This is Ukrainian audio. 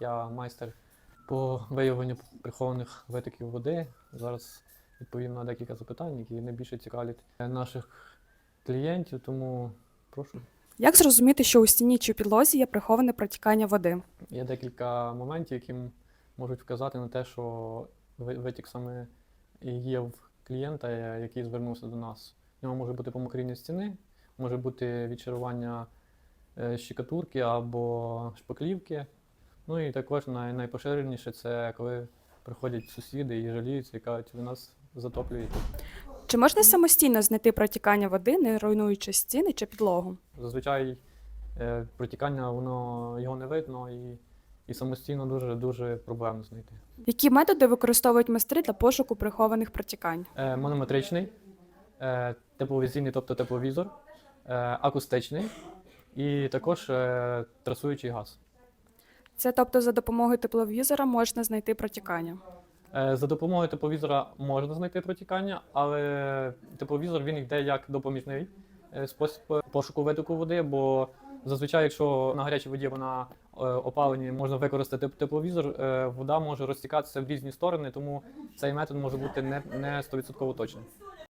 Я майстер по виявленню прихованих витоків води. Зараз відповім на декілька запитань, які найбільше цікавлять наших клієнтів, тому прошу. Як зрозуміти, що у стіні чи підлозі є приховане протікання води? Є декілька моментів, які можуть вказати на те, що витік саме є в клієнта, який звернувся до нас. В нього може бути помокріння стіни, може бути відчарування е, щикатурки або шпаклівки. Ну і також най- найпоширеніше це коли приходять сусіди і жаліються і кажуть, ви нас затоплюєте. Чи можна самостійно знайти протікання води, не руйнуючи стіни чи підлогу? Зазвичай е, протікання воно його не видно і, і самостійно дуже дуже проблемно знайти. Які методи використовують майстри для пошуку прихованих протікань? Е, Монометричний, е, тепловізійний, тобто тепловізор, е, акустичний і також е, трасуючий газ. Це тобто за допомогою тепловізора можна знайти протікання. Е, За допомогою тепловізора можна знайти протікання, але тепловізор він йде як допоміжний е, спосіб пошуку витоку води, бо зазвичай, якщо на гарячій воді вона е, опалені, можна використати тепловізор, вода може розтікатися в різні сторони, тому цей метод може бути не 100% точним.